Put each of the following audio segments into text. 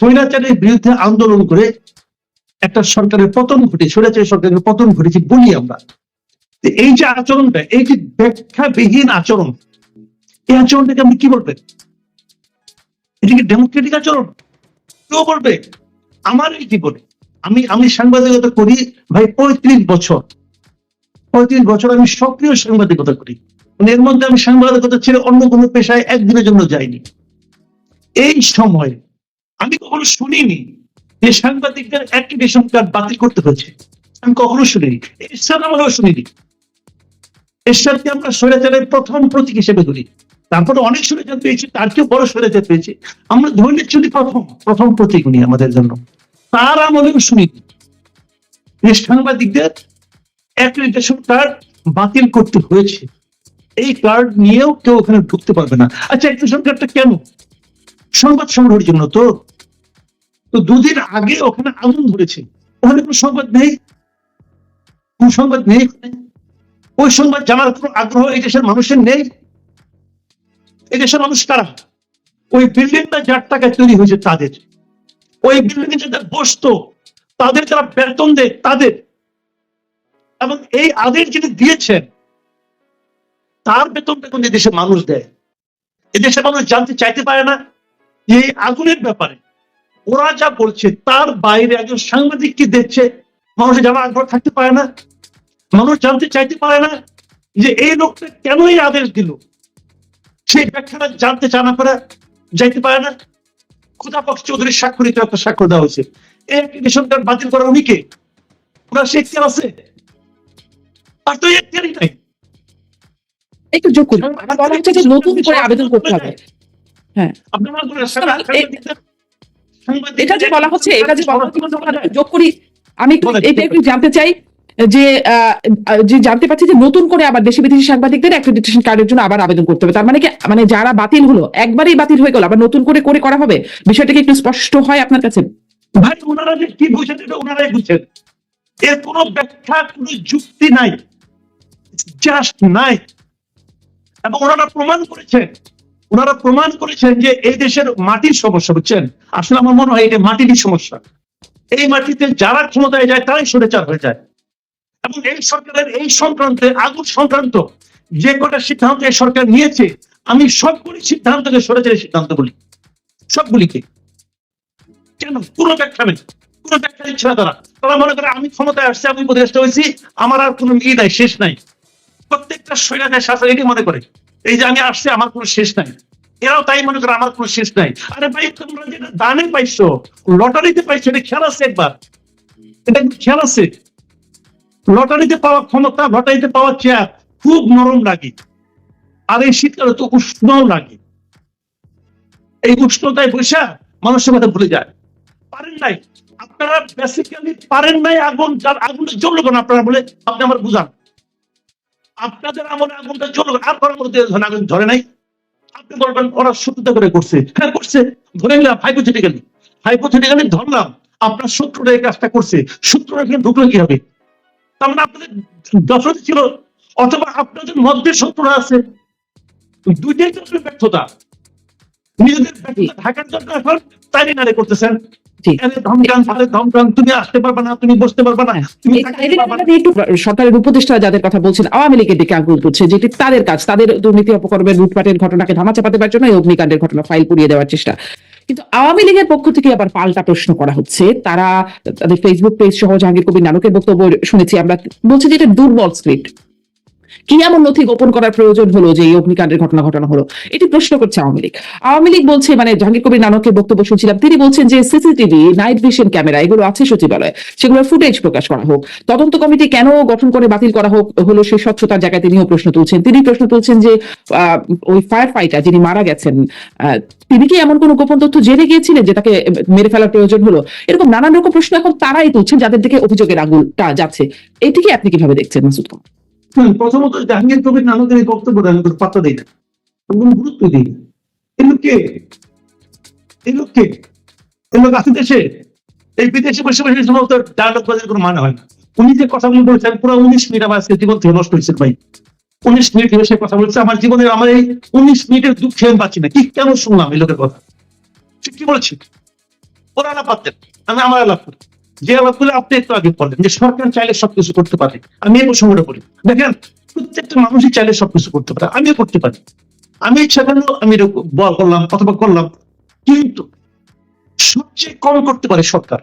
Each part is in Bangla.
স্বৈরাচারের বিরুদ্ধে আন্দোলন করে একটা সরকারের পতন ঘটে স্বৈরাচারী সরকারের পতন ঘটেছে বলি আমরা। এই যে আচরণটা, এই যে ব্যাখ্যাবিহীন আচরণ, এই আচরণটাকে আপনি কি বলবেন? এটা কি ডেমোক্রেটিক আচরণ? কেউ বলবে? আমার এই জীবনে। আমি আমি সাংবাদিকতা করি ভাই পঁয়ত্রিশ বছর। পঁয়ত্রিশ বছর আমি সক্রিয় সাংবাদিকতা করি। মানে এর মধ্যে আমি সাংবাদিকতা ছেড়ে অন্য কোনো পেশায় একদিনের জন্য যাইনি। এই সময় আমি কখনো শুনিনি যে সাংবাদিকদের অ্যাক্টিভেশন কার্ড বাতিল করতে হয়েছে। আমি কখনো শুনিনি। এরশাদ আমলেও শুনিনি। এরশাদকে আমরা স্বৈরাচারের প্রথম প্রতীক হিসেবে ধরি। তারপরে অনেক স্বৈরাচার পেয়েছি, তার চেয়েও বড় স্বৈরাচার পেয়েছি। আমরা ধরে নিচ্ছি উনি প্রথম প্রথম প্রতীক উনি আমাদের জন্য। তার আমলেও শুনিনি। যে সাংবাদিকদের অ্যাক্রিডিটেশন কার্ড বাতিল করতে হয়েছে, এই কার্ড নিয়েও কেউ ওখানে ঢুকতে পারবে না। আচ্ছা অ্যাক্রিডিটেশন কার্ডটা কেন? সংবাদ সংগ্রহের জন্য তো তো দুদিন আগে ওখানে আগুন ধরেছে। ওখানে কোনো সংবাদ নেই? কোন সংবাদ নেই ওই সংবাদ জানার কোনো আগ্রহ এই দেশের মানুষের নেই? এই দেশের মানুষ কারা? ওই বিল্ডিংটা যার টাকায় তৈরি হয়েছে তাদের। ওই বিল্ডিং যাদের বসতো, তাদের যারা বেতন দেয়, তাদের। এবং এই আদেশ যিনি দিয়েছেন, তার বেতনটা কোন দেশের মানুষ দেয়। এদেশের মানুষ জানতে চাইতে পারে না এই আগুনের ব্যাপারে। ওরা যা বলছে তার বাইরে একজন সাংবাদিক কি দেখছে? মানুষের জানা আগ্রহ থাকতে পারে না। মানুষ জানতে চাইতে পারে না যে এই লোকটা কেন এই আদেশ দিল? সেই ব্যাখ্যাটা জানতে চানা করে যাইতে পারে না। খুদা পক্ষ চৌধুরীর স্বাক্ষরিত একটা স্বাক্ষর দেওয়া হয়েছে। এই অ্যাপ্লিকেশন কার্ড বাতিল করা উনি কে? ওনার সে এখতিয়ার আছে? আর তো এখতিয়ারই নাই। একটু যোগ বলা হচ্ছে যে নতুন করে আবেদন করতে হবে। হ্যাঁ। আপনার এটা যে বলা হচ্ছে এটা যে বলা হচ্ছে যোগ করি আমি এটা একটু জানতে চাই যে যে জানতে পারছি যে নতুন করে আবার দেশি বিদেশি সাংবাদিকদের অ্যাক্রেডিটেশন কার্ডের জন্য আবার আবেদন করতে হবে। তার মানে কি মানে যারা বাতিল হলো একবারই বাতিল হয়ে গেল আবার নতুন করে করে করা হবে? বিষয়টা কি একটু স্পষ্ট হয় আপনার কাছে? ভাই ওনারা যে কি বুঝেন এটা ওনারাই বুঝেন। এর কোনো ব্যাখ্যা কোনো যুক্তি নাই। জাস্ট নাই। এবং ওনারা প্রমাণ করেছেন। ওনারা প্রমাণ করেছেন যে এই দেশের মাটির সমস্যা, বুঝছেন? আসলে আমার মনে হয় এটা মাটিরই সমস্যা। এই মাটিতে যারা ক্ষমতায় যায়, তারাই সরেচার হয়ে যায়। এবং এই সরকারের এই সংক্রান্তে আগুন সংক্রান্ত যে কটা সিদ্ধান্ত এই সরকার নিয়েছে, আমি সবগুলি সিদ্ধান্তকে সরেচারের সিদ্ধান্ত বলি। সবগুলিকে। কেন? কোনো ব্যাখ্যা নেই। কোনো ব্যাখ্যা দিচ্ছে না তারা। তারা মনে করে আমি ক্ষমতায় আসছি, আমি উপদেষ্টা হয়েছি, আমার আর কোনো ই নাই, শেষ নাই। প্রত্যেকটা স্বৈরাচার শাসক এটি মনে করে। এই যে আমি আসছি, আমার কোনো শেষ নাই। এরাও তাই মনে করে আমার কোনো শেষ নাই। আরে ভাই, তোমরা যেটা দানে পাইছো, লটারিতে পাইছো, এটা খেয়াল আছে একবার? এটা খেয়াল আছে? লটারিতে পাওয়া ক্ষমতা, লটারিতে পাওয়া চেয়ার খুব নরম লাগে। আর এই শীতকালে তো উষ্ণও লাগে। এই উষ্ণতায় বৈশা মানুষের কথা ভুলে যায়। পারেন নাই? আপনারা বেসিক্যালি পারেন নাই আগুন, যার আগুন জ্বললো আপনারা বলে আপনি আমার বুঝান। আপনাদের আমলে আগুনটা? আর করার মধ্যে ধরেন আগুন ধরে নাই। আপনি বলবেন ওরা শত্রুতা করে করছে। হ্যাঁ করছে। ধরে নিলাম হাইপোথেটিক্যালি হাইপোথেটিক্যালি ধরলাম আপনার শত্রুরা এই কাজটা করছে। শত্রুরা এখানে ঢুকলো কি হবে তার মানে আপনাদের দশরথ ছিল অথবা আপনাদের মধ্যে শত্রুরা আছে। দুইটাই তো ব্যর্থতা। নিজেদের ব্যর্থতা ঢাকার জন্য এখন তাই নারে করতেছেন। তুমি আসতে পারবে না তুমি বসতে পারবে না সরকারের উপদেষ্টা যাদের কথা বলছেন আওয়ামী লীগের দিকে আঙ্গুল তুলছে যেটি তাদের কাজ তাদের দুর্নীতি অপকর্মের লুটপাটের ঘটনাকে ধামাচাপা দেওয়ার জন্য এই অগ্নিকাণ্ডের ঘটনা ফাইল পুড়িয়ে দেওয়ার চেষ্টা। কিন্তু আওয়ামী লীগের পক্ষ থেকে আবার পাল্টা প্রশ্ন করা হচ্ছে। তারা তাদের ফেসবুক পেজ সহ জাহাঙ্গীর কবির নানকের বক্তব্য শুনেছি আমরা। বলছি যে এটা দুর্বল স্ক্রিপ্ট কি এমন নথি গোপন করার প্রয়োজন হলো যে এই অগ্নিকাণ্ডের ঘটনা ঘটানো হলো। এটি প্রশ্ন করছে আওয়ামী লীগ। আওয়ামী লীগ বলছে মানে জাহাঙ্গীর কবির নানকের বক্তব্য শুনছিলাম, তিনি বলছেন যে সিসিটিভি, নাইট ভিশন ক্যামেরা, এগুলো আছে সচিবালয়ে। সেগুলোর ফুটেজ প্রকাশ করা হোক। তদন্ত কমিটি কেন গঠন করে বাতিল করা হোক হলো সেই স্বচ্ছতার জায়গায় তিনিও প্রশ্ন তুলছেন। তিনি প্রশ্ন তুলছেন যে ওই ফায়ার ফাইটার যিনি মারা গেছেন তিনি কি এমন কোনো গোপন তথ্য জেনে গিয়েছিলেন যে তাকে মেরে ফেলার প্রয়োজন হলো? এরকম নানান রকম প্রশ্ন এখন তারাই তুলছেন, যাদের দিকে অভিযোগের আঙুলটা যাচ্ছে। এটিকে আপনি কীভাবে দেখছেন, মাসুদ খান? প্রথমত জাহাঙ্গীর কবির নানকের এই বক্তব্যটা আমি কোনো পাত্তা দিই না। কোনো গুরুত্ব দিই না। এই লোক কে এই লোক এই লোক আছে দেশে, এই বিদেশে বসে বসে সমস্ত ডায়লগ বাজার কোনো মানে হয় না। উনি যে কথাগুলো বলেছেন, পুরো উনিশ মিনিট আমার আজকে জীবন থেকে নষ্ট হয়েছে ভাই। উনিশ মিনিট সে কথা বলছে, আমার জীবনের, আমার এই উনিশ মিনিটের দুঃখে আমি পাচ্ছি না। কি কেন শুনলাম এই লোকের কথা? ঠিক কি বলেছে ওরা আলাপ পাতেন আমি আমার আলাপ করি। যে আলাপগুলো আপনি একটু আগে বললেন যে সরকার চাইলে সবকিছু করতে পারে। আমি এই প্রসঙ্গটা বলি। দেখেন, প্রত্যেকটা মানুষই চাইলে সবকিছু করতে পারে। আমিও করতে পারি। আমি ইচ্ছা করলেও আমি বল করলাম অথবা করলাম। কিন্তু সবচেয়ে কম করতে পারে সরকার।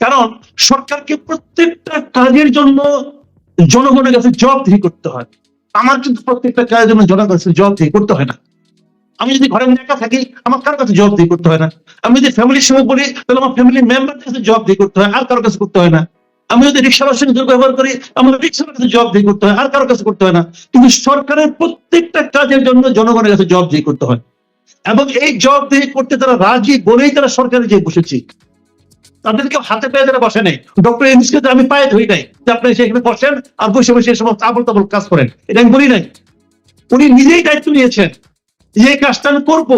কারণ সরকারকে প্রত্যেকটা কাজের জন্য জনগণের কাছে জবাবদিহি করতে হয়। আমার কিন্তু প্রত্যেকটা কাজের জন্য জনগণের কাছে জবাবদিহি করতে হয় না। আমি যদি ঘরে একা থাকি, আমার কারোর কাছে জবাবদিহি করতে হয় না। আমি যদি ফ্যামিলির সঙ্গে বলি তাহলে আমার ফ্যামিলির মেম্বারদের কাছে জবাবদিহি করতে হয়, আর কারোর কাছে করতে হয় না। আমি যদি রিক্সার সঙ্গে দুর্ব্যবহার করি, আমার রিক্সার কাছে জবাবদিহি করতে হয়, আর কারোর কাছে করতে হয় না। কিন্তু সরকারের প্রত্যেকটা কাজের জন্য জনগণের কাছে জবাবদিহি করতে হয়। এবং এই জবাবদিহি করতে তারা রাজি, বলেই তারা সরকারে যে বসেছে। তাদেরকে হাতে পায়ে তারা বসে নেই ডক্টর তো আমি পায়ে ধরি নাই, যে আপনি সেখানে বসেন আর বসে বসে সমস্ত আবল তাবল কাজ করেন, এটা আমি বলি নাই। উনি নিজেই দায়িত্ব নিয়েছেন। যে কাজটা আমি করব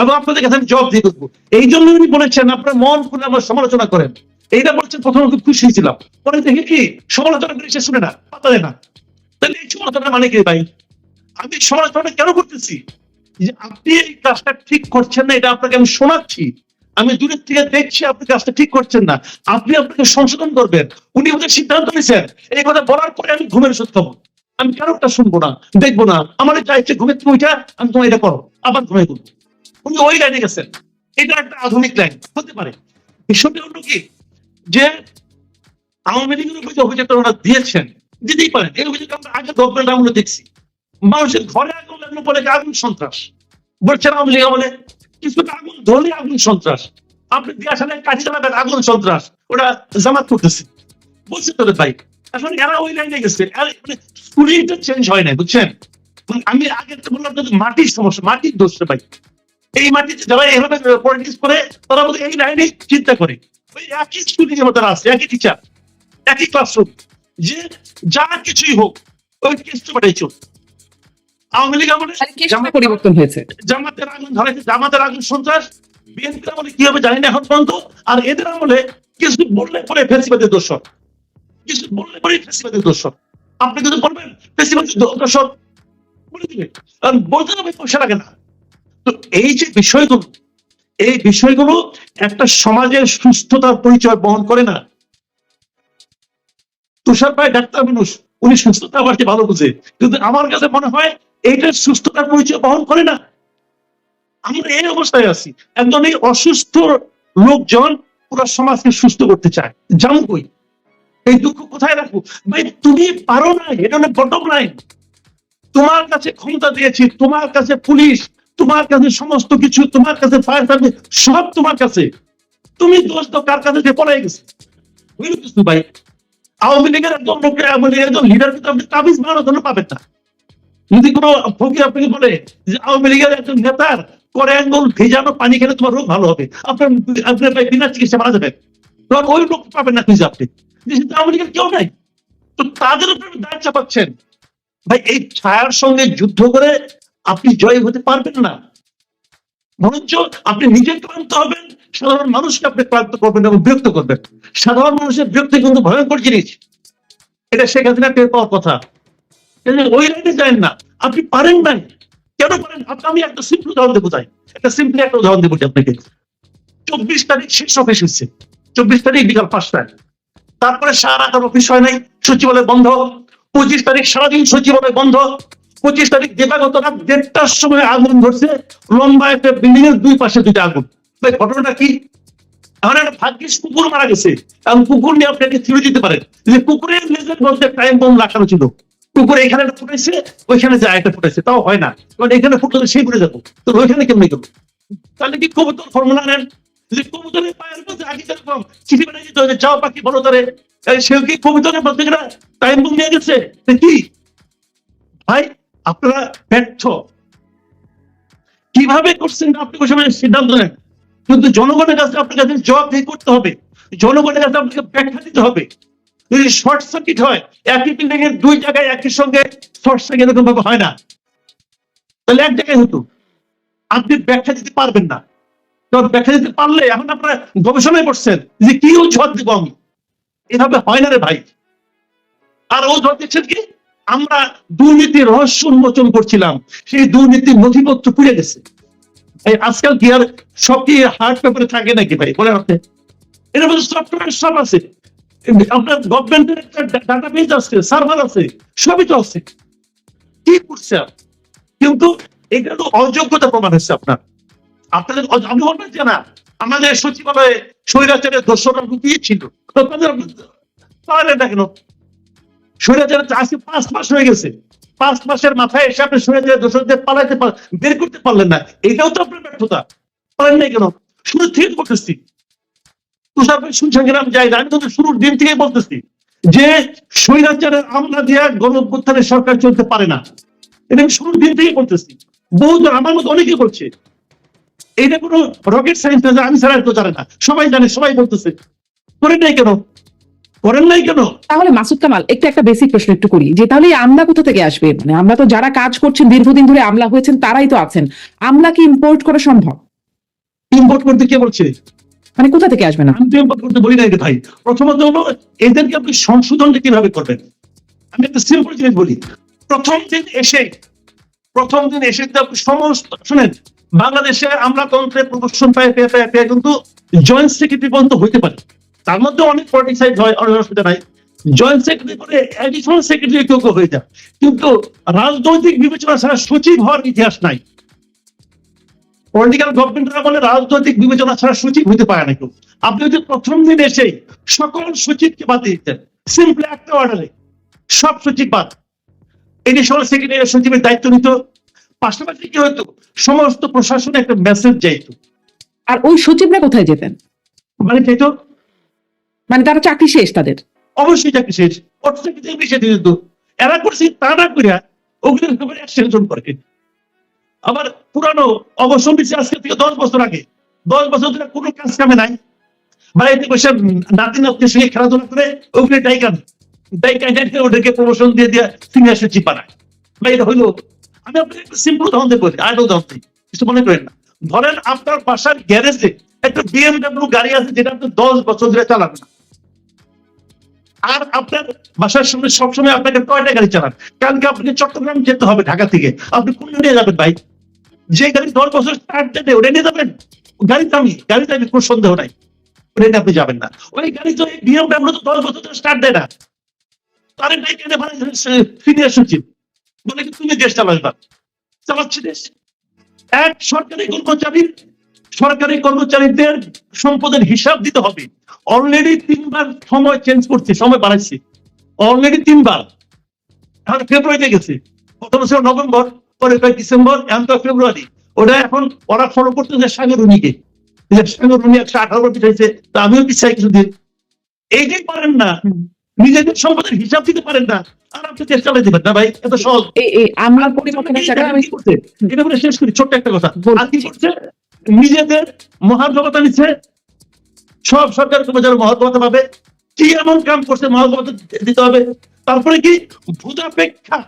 এবং আপনাদের কাছে আমি জবাব দিয়ে করব এই জন্য উনি বলেছেন, আপনার মন খুলে আমার সমালোচনা করেন। এইটা বলছেন, প্রথমে খুব খুশি হয়েছিলাম। পরে দেখি কি, সমালোচনা করে সে শুনে না পাতা দেয় না। তাহলে এই সমালোচনা মানে কি ভাই? আমি সমালোচনা কেন করতেছি? যে আপনি এই কাজটা ঠিক করছেন না, এটা আপনাকে আমি শোনাচ্ছি। আমি দূরের থেকে দেখছি আপনি কাজটা ঠিক করছেন না। আপনি আপনাকে সংশোধন করবেন। উনি আমাদের সিদ্ধান্ত নিয়েছেন। এই কথা বলার পরে আমি ঘুমের ওষুধ খাব। আমি কেন ওটা শুনব না, দেখব না। আমার এটা ইচ্ছে ঘুমের থেকে উঠা, আমি তোমার এটা করো। আবার ঘুমিয়ে করব উনি ওই লাইনে গেছেন। এটা একটা আধুনিক লাইন হতে পারে। বিষয়টা হলো কি? যে আওয়ামী লীগের উপর যে অভিযোগটা ওনারা দিয়েছেন, দিতেই পারেন। এই অভিযোগ আমরা আগে গভর্নমেন্ট আমলে দেখছি। মানুষের ঘরে আগুন লাগল বলে আগুন, সন্ত্রাস। বলছেন আওয়ামী লীগ আমলে, কিছু আগুন, ধরলে আগুন, সন্ত্রাস। আপনি দিয়া সালে কাঠি চালাবেন, আগুন, সন্ত্রাস। ওটা জামাত করতেছে। বলছে তোদের ভাই। এখন এরা ওই লাইনে গেছে। মানে চেঞ্জ হয় না বুঝছেন? আমি আগে তো বললাম যে মাটির সমস্যা মাটির দোষ রে ভাই। এই মাটিতে যারা এভাবে পলিটিক্স করে তারা বোধহয় এই লাইনে চিন্তা করে। ওই একই স্কুলিং এর মধ্যে আছে একই টিচার একই ক্লাসরুম যে যা কিছুই হোক ওই কেসটা পাঠাই চল আওয়ামী লীগ আমলে জামাত- পরিবর্তন হয়েছে। জামাতের আগুন ধরাইছে জামাতের আগুন সন্ত্রাস বিএনপির আমলে কি হবে জানি না এখন পর্যন্ত আর এদের আমলে কিছু বললে পরে ফেসিবাদের দোষর কিছু বললে পরে ফেসিবাদের দোষর আপনি কিন্তু বলবেন বলতে হবে, পয়সা লাগে না। তো এই যে বিষয়গুলো, এই বিষয়গুলো একটা সমাজের সুস্থতার পরিচয় বহন করে না। তুষার ভাই ডাক্তার মানুষ, উনি সুস্থতা আবার ভালো বুঝে। কিন্তু আমার কাছে মনে হয়, এইটার সুস্থতার পরিচয় বহন করে না। আমরা এই অবস্থায় আছি। একজন এই অসুস্থ লোকজন পুরো সমাজকে সুস্থ করতে চায়। জানো কই এই দুঃখ কোথায় রাখব? ভাই, তুমি পারো না, এটা হলো বটম লাইন তোমার কাছে ক্ষমতা দিয়েছি, তোমার কাছে পুলিশ, তোমার কাছে সমস্ত কিছু, তোমার কাছে ফায়ার সার্ভিস সব তোমার কাছে। তুমি দোষ তো কার কাছে যে পড়াই গেছে? কিছু ভাই? আওয়ামী লীগের একজন লোককে আওয়ামী লীগের একজন লিডার কিন্তু আপনি তাবিজ মারার জন্য পাবেন না। যদি কোনো ফকির আপনাকে বলে যে আওয়ামী লীগের একজন নেতার করে আঙ্গুল ভেজানো, পানি খেলে তোমার রোগ ভালো হবে। আপনার আপনার বিনা চিকিৎসা মারা যাবেন ওই লোক পাবেন না খুঁজে আপনি। দেশে আওয়ামী লীগের কেউ নাই। তো তাদের উপরে দায় চাপাচ্ছেন। ভাই, এই ছায়ার সঙ্গে যুদ্ধ করে আপনি জয় হতে পারবেন না। বরঞ্চ আপনি নিজে ক্লান্ত হবেন, সাধারণ মানুষকে আপনি ক্লান্ত করবেন এবং বিরক্ত করবেন। সাধারণ মানুষের বিরক্তি কিন্তু ভয়ঙ্কর জিনিস। এটা শেখ হাসিনা টের পাওয়ার কথা। ওই লাইনে যায় না? আপনি পারেন নাই। কেন পারেন? আমি একটা সিম্পল উদাহরণ দেবো চাই একটা সিম্পলি একটা উদাহরণ দেবো আপনাকে। চব্বিশ তারিখ অফিস হচ্ছে চব্বিশ তারিখ বিকাল পাঁচটায়। তারপরে সারা অফিস হয় নাই, সচিবালয় বন্ধ। পঁচিশ তারিখ সারাদিন সচিবালয় বন্ধ। পঁচিশ তারিখ দিবাগত রাত দেড়টার সময় আগুন ধরছে। লম্বা একটা বিল্ডিং এর দুই পাশে দুইটা আগুন। ভাই ঘটনাটা কি? এখন একটা ভাগ্যিস কুকুর মারা গেছে। এখন কুকুর নিয়ে আপনাকে থিরে দিতে পারেন। যে কুকুরের লেজের মধ্যে টাইম বম লাগানো ছিল। কুকুর এখানে একটা ফুটেছে, ওইখানে যায় একটা ফুটাইছে তাও হয় না। কারণ এখানে ফুটলে সেই ঘুরে যাব। তো ওইখানে কেমনি গেল তাহলে কি কবুতর ফর্মুলা নেন? যে কবুতরের পায়ের মধ্যে আগে যেরকম চিঠি বানিয়ে দিতে হবে যাও পাখি, বলো তারে। কি কবুতরের মধ্যে টাইম বম নিয়ে গেছে কি? ভাই, আপনারা ব্যর্থ। কীভাবে করছেন আপনি সিদ্ধান্ত নেন? কিন্তু জনগণের কাছে আপনার কাছে জবাবদিহি করতে হবে। জনগণের কাছে আপনাকে ব্যাখ্যা দিতে হবে। যদি শর্ট সার্কিট হয়, একই বিল্ডিং এর দুই জায়গায় একই সঙ্গে শর্ট সার্কিট এরকম ভাবে হয় না। তাহলে এক জায়গায় হতো। আপনি ব্যাখ্যা দিতে পারবেন না। তো দিতে পারলে এখন আপনারা গবেষণায় পড়ছেন যে কি অজুহাত দিব আমি? এভাবে হয় না রে ভাই। আর অজুহাত দিচ্ছেন কি? আমরা দুর্নীতির রহস্য উন্মোচন করছিলাম, সেই দুর্নীতির নথিপত্র পুড়ে গেছে। আজকাল কি আর সব কি হার্ড পেপারে থাকে নাকি ভাই? বলে আপনি। এর মধ্যে সফটওয়্যার সব আছে। আপনার গভর্নমেন্টের একটা ডাটাবেজ আছে সার্ভার আছে, সবই তো আছে। কি করছে কিন্তু এটা তো অযোগ্যতা প্রমাণ হচ্ছে আপনার। আপনাদের আমি যে না আমাদের সচিবালয়ে স্বৈরাচারের না কেন স্বৈরাচারের আজকে পাঁচ মাস হয়ে গেছে। পাঁচ মাসের মাথায় এসে আপনি স্বৈরাচারের পালাইতে বের করতে পারলেন না। এটাও তো আপনার ব্যর্থতা। পারেন নাই কেন? শুরু থেকে বলতেছি। তুষার ভাই শুনছেন কিনা আমি যাই না, আমি তো শুরুর দিন থেকে বলতেছি যে স্বৈরাচারের আমলা দিয়া গণ সরকার চলতে পারে না। এটা আমি শুরুর দিন থেকে বলতেছি। বহুজন আমার মতো অনেকে বলছে। এটা কোনো রকেট সায়েন্স না আমি ছাড়া কেউ জানে না। সবাই জানে সবাই বলতেছে। করেন নাই কেন? করেন নাই কেন? তাহলে মাসুদ কামাল একটু একটা বেসিক প্রশ্ন একটু করি যে তাহলে আমলা কোথা থেকে আসবে? মানে আমরা তো যারা কাজ করছেন দীর্ঘদিন ধরে আমলা হয়েছেন তারাই তো আছেন। আমলা কি ইম্পোর্ট করা সম্ভব? ইম্পোর্ট করতে কে বলছে? মানে কোথা থেকে আসবে না? আমি তো ইম্পোর্ট করতে বলি না ভাই। প্রথমত হলো এদেরকে আপনি সংশোধনটা কীভাবে করবেন? আমি একটা সিম্পল জিনিস বলি। প্রথম দিন এসে প্রথম দিন এসে সমস্ত শুনেন বাংলাদেশে আমরা আমলাতন্ত্রে প্রদর্শন পায় পেয়ে পেয়ে পেয়ে কিন্তু জয়েন্ট সেক্রেটারি পর্যন্ত হইতে পারে। তার মধ্যে অনেক পলিটিক্সাইজ হয়, অনেক অসুবিধা নাই জয়েন্ট সেক্রেটারি করে অ্যাডিশনাল সেক্রেটারি কেউ কেউ হয়ে যায়। কিন্তু রাজনৈতিক বিবেচনা ছাড়া সচিব হওয়ার ইতিহাস নাই। পলিটিক্যাল গভর্নমেন্টরা বলে রাজনৈতিক বিবেচনা ছাড়া সচিব হইতে পারে না কেউ। আপনি যদি প্রথম দিন এসেই সকল সচিবকে বাদ দিতেন সিম্পলি একটা অর্ডারে সব সচিব বাদ। এডিশনাল সেক্রেটারি সচিবের দায়িত্ব নিত পাশাপাশি কি হতো? সমস্ত প্রশাসনে একটা মেসেজ যাইতো। আর ওই সচিবরা কোথায় যেতেন? মানে চাইতো মানে তারা চাকরি শেষ তাদের? অবশ্যই চাকরি শেষ। অর্থ চাকরি দিয়ে দিত এরা করছে তা না করিয়া ওগুলোর ব্যাপারে অ্যাকশন করে। আবার পুরানো অবসর দিচ্ছে আজকে থেকে দশ বছর আগে। দশ বছর ধরে কোনো কাজ কামে নাই। বাড়িতে বসে নাতি নাতির সঙ্গে খেলাধুলা করে ওগুলো ডাইকান ডাইকান ডাইকান ওদেরকে প্রমোশন দিয়ে দিয়ে সিনিয়র সচিব বানায়। বা এটা হইল আমি আপনাকে সিম্পল বলি কিছু মনে করেন না। ধরেন আপনার বাসার গ্যারেজে একটা বিএমডব্লিউ গাড়ি আছে যেটা আপনি দশ বছর ধরে আর আপনার বাসার সবসময় আপনাকে গাড়ি চালান? কালকে আপনাকে চট্টগ্রাম যেতে হবে ঢাকা থেকে। আপনি কোন নিয়ে যাবেন ভাই? যে গাড়ি দশ বছর স্টার্ট দেবে ওটা নিয়ে যাবেন? গাড়ি দামি গাড়ি দামি কোনো সন্দেহ নাই। ওটা আপনি যাবেন না। ওই গাড়ি তো বিএমডব্লিউ তো দশ বছর ধরে স্টার্ট দেয় না তার নাই কেন বলে কি তুমি দেশ চালাবে চালাচ্ছি দেশ। এক সরকারি কর্মচারীর সরকারি কর্মচারীদের সম্পদের হিসাব দিতে হবে। অলরেডি তিনবার সময় চেঞ্জ করছে সময় বাড়াইছে। অলরেডি তিনবার। এখন ফেব্রুয়ারিতে গেছে। প্রথম ছিল নভেম্বর পরে কয় ডিসেম্বর এখন তো ফেব্রুয়ারি ওটা এখন ওরা ফলো করতেছে সাগরুনিকে সাগরুনি একশো আঠারো বার পিছাইছে তা আমিও পিছাই কিছুদিন। এইটাই পারেন না নিজেদের সম্পদের হিসাব দিতে পারেন না আর আপনি দেশ চালাই দিবেন। না ভাই এত সহজ। এই এই আমলার পরিবর্তনের জায়গায় আমি কি করছে? এটা বলে শেষ করি ছোট্ট একটা কথা। আর কি করছে? নিজেদের মহার্ঘবতা নিচ্ছে। সব সরকার কর্মচারী মহার্ঘবতা পাবে। কি এমন কাম করছে মহার্ঘবতা দিতে হবে? তারপরে কি? ভূতাপেক্ষা।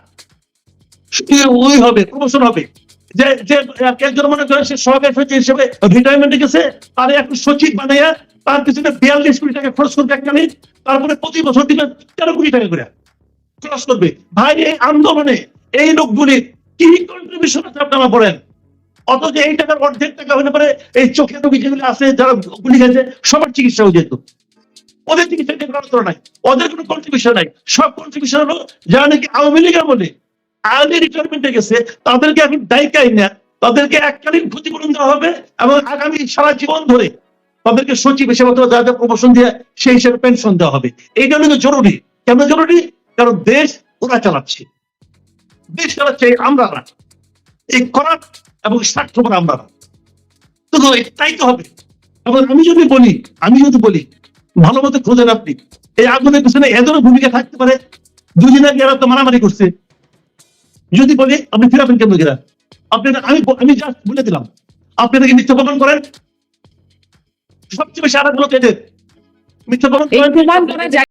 ওই হবে প্রমোশন হবে। যে যে একজন মনে করেন সে সচিব হিসেবে রিটায়ারমেন্টে গেছে তারে এখন সচিব বানাইয়া তার পিছনে বিয়াল্লিশ কোটি টাকা খরচ করবে একখানে তারপরে প্রতি বছর দিবেন তেরো কোটি টাকা করে। খরচ করবে ভাই, এই আন্দোলনে এই লোকগুলি কি কন্ট্রিবিউশন আছে বলেন? অথচ এই টাকার অর্ধেক টাকা হলে পরে এই চোখে আছে, যারা গুলি খেয়েছে, সবার চিকিৎসা হয়ে যেত। ওদের চিকিৎসা নিয়ে কোনো নাই। ওদের কোনো কন্ট্রিবিউশন নাই। সব কন্ট্রিবিউশন হলো যারা নাকি আওয়ামী রিটায়ারমেন্টে গেছে, তাদেরকে এখন দায়িকাই না। তাদেরকে এককালীন ক্ষতিপূরণ দেওয়া হবে এবং আগামী সারা জীবন ধরে তাদেরকে সচিব হিসেবে অথবা প্রমোশন দিয়ে, সেই হিসেবে পেনশন দেওয়া হবে। এইটা কিন্তু জরুরি। কেন জরুরি? কারণ দেশ ওরা চালাচ্ছে? দেশ চালাচ্ছে আমরা এই করার এবং স্বার্থপর আমরা। শুধু তাই তো হবে। এবং আমি যদি বলি, আমি যদি বলি, ভালো মতো খোঁজেন আপনি। এই আগুনের পিছনে এদেরও ভূমিকা থাকতে পারে, দুদিন আগে এরা তো মারামারি করছে। যদি বলি, আপনি ফিরাবেন কেন গেরা আপনি আমি আমি জাস্ট বলে দিলাম। আপনারা কি মিথ্যা প্রমাণ করেন। সবচেয়ে বেশি আরাগুলো এদের মিথ্যা প্রমাণ করেন।